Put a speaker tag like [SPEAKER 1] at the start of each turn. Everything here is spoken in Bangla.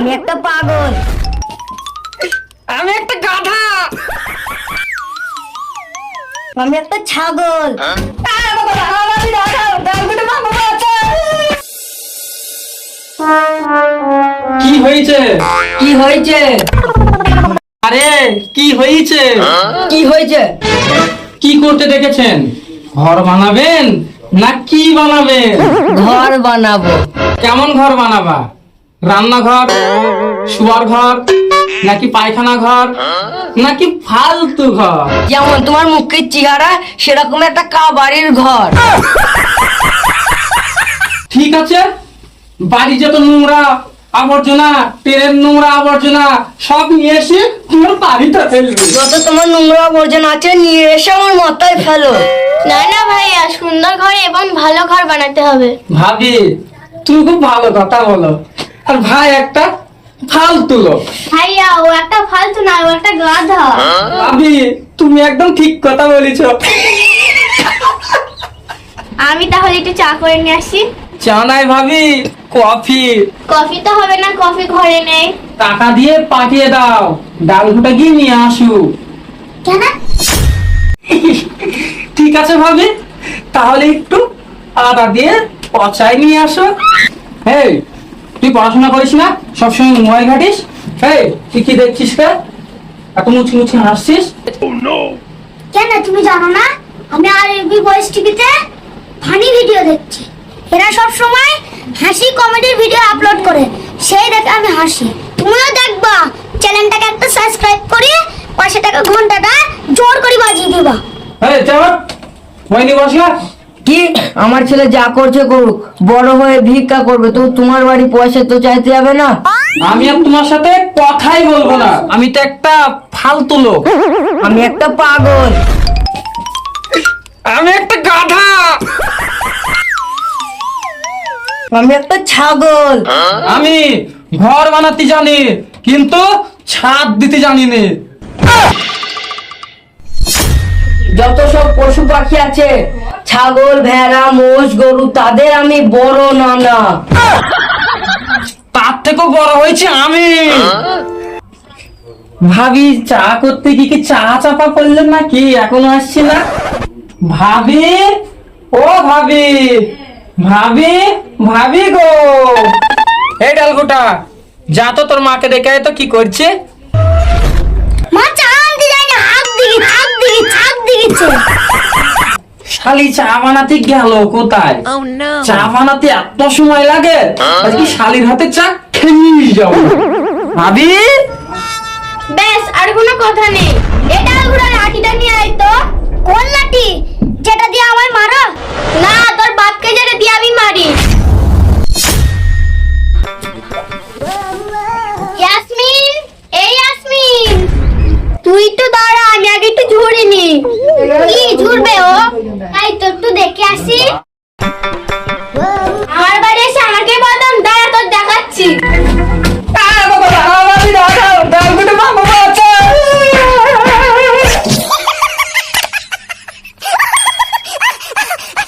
[SPEAKER 1] আমি একটা পাগল।
[SPEAKER 2] আমি একটা গাধা।
[SPEAKER 1] আমি একটা ছাগল।
[SPEAKER 2] কি হয়েছে?
[SPEAKER 1] কি হয়েছে?
[SPEAKER 2] আরে কি হয়েছে?
[SPEAKER 1] কি হয়েছে?
[SPEAKER 2] কি করতে দেখেছেন? ঘর বানাবেন না কি বানাবেন?
[SPEAKER 1] ঘর বানাবো।
[SPEAKER 2] কেমন ঘর বানাবা? রান্নাঘর শোয়ার ঘর নাকি পায়খানা ঘর নাকি ফালতু ঘর?
[SPEAKER 1] যেমন তোমার মুখের চেহারা সেরকম একটা কা বাড়ির ঘর।
[SPEAKER 2] ঠিক আছে? বাড়ি যত নোংরা আবর্জনা ট্রেনের নোংরা আবর্জনা সব নিয়ে এসে তোমার বাড়িতে ফেলবে।
[SPEAKER 1] যত তোমার নোংরা আবর্জনা আছে নিয়ে এসে আমার মাথায় ফেলো।
[SPEAKER 3] না না ভাইয়া সুন্দর ঘর এবং ভালো ঘর বানাতে হবে।
[SPEAKER 2] ভাবি তুমি খুব ভালো কথা বলো। আর ভাই একটা ফালতু লোক।
[SPEAKER 3] ভাইয়া ও একটা ফালতু না ও একটা গাধা।
[SPEAKER 2] ভাবি তুমি একদম ঠিক কথা বলেছ।
[SPEAKER 3] আমি তাহলে একটু চা করে নিয়ে আসি।
[SPEAKER 2] চা নাই ভাবি কফি।
[SPEAKER 3] কফি তো হবে না কফি ঘরে নেই।
[SPEAKER 2] টাকা দিয়ে পাঠিয়ে দাও ডাল ঘুটা গিয়ে নিয়ে আসু।
[SPEAKER 3] কেন?
[SPEAKER 2] ঠিক আছে ভাবি তাহলে একটু আদা দিয়ে পচাই নিয়ে আসো। হেই তুই পড়াশোনা করিস না সবসময় মোবাইল ঘাটিস। হেই তুই কি দেখছিস কে এত মুচি মুচি হাসছিস?
[SPEAKER 3] কেন তুমি জানো না? আমি আর এবি ভয়েস টিভিতে ফানি ভিডিও দেখছি। এরা সব সময় হাসি কমেডির ভিডিও আপলোড করে। সেই দেখে আমি হাসি। তুমিও দেখবা। চ্যানেলটাকে একটা সাবস্ক্রাইব করে পাঁচশো টাকা ঘন্টাটা জোর করে বাজিয়ে দিবা।
[SPEAKER 2] হেই চল বইনি বসা
[SPEAKER 1] কি? আমার ছেলে যা করছে করুক বড় হয়ে ভিক্ষা করবে তো তোমার বাড়ি পয়সা তো চাইতে যাবে না?
[SPEAKER 2] আমি আর তোমার সাথে কথাই বলব না। আমি তো একটা ফালতু লোক।
[SPEAKER 1] আমি একটা পাগল।
[SPEAKER 2] আমি একটা গাধা।
[SPEAKER 1] আমি একটা ছাগল।
[SPEAKER 2] আমি ঘর বানাতে জানি কিন্তু ছাদ দিতে জানি না
[SPEAKER 1] যত সব পশু পাখি আছে ছাগল ভেড়া মোষ গরু তাদের আমি বড় নানা।
[SPEAKER 2] তার থেকেও বড় হয়েছে আমি। ভাবি চা করতে কি কি চা চাপা করলেন নাকি? এখনও আসছি না? ভাবি ও ভাবি ভাবি ভাবি গো। এই ডালগোটা যা তো তোর মাকে দেখে আয় তো কি করছে?
[SPEAKER 3] মা চা আনতে যাই না হাত দিকে হাত দিকে হাত দিকে
[SPEAKER 2] শালি চা বানাতে গেল কোথায়? চা বানাতে এত সময় লাগে? আজকে শালির হাতে চা খেয়ে যাব। ভাবি?
[SPEAKER 3] ব্যাস আর কোনো কথা নেই। এটা ঘুরা লাঠিটা নিয়ে আয় তো। কোন লাঠি? যেটা দিয়ে আমায় মারো? না তোর বাপকে যেটা দিয়ে আমি মারি। ইয়াসমিন? এই ইয়াসমিন! তুই তো দাঁড়া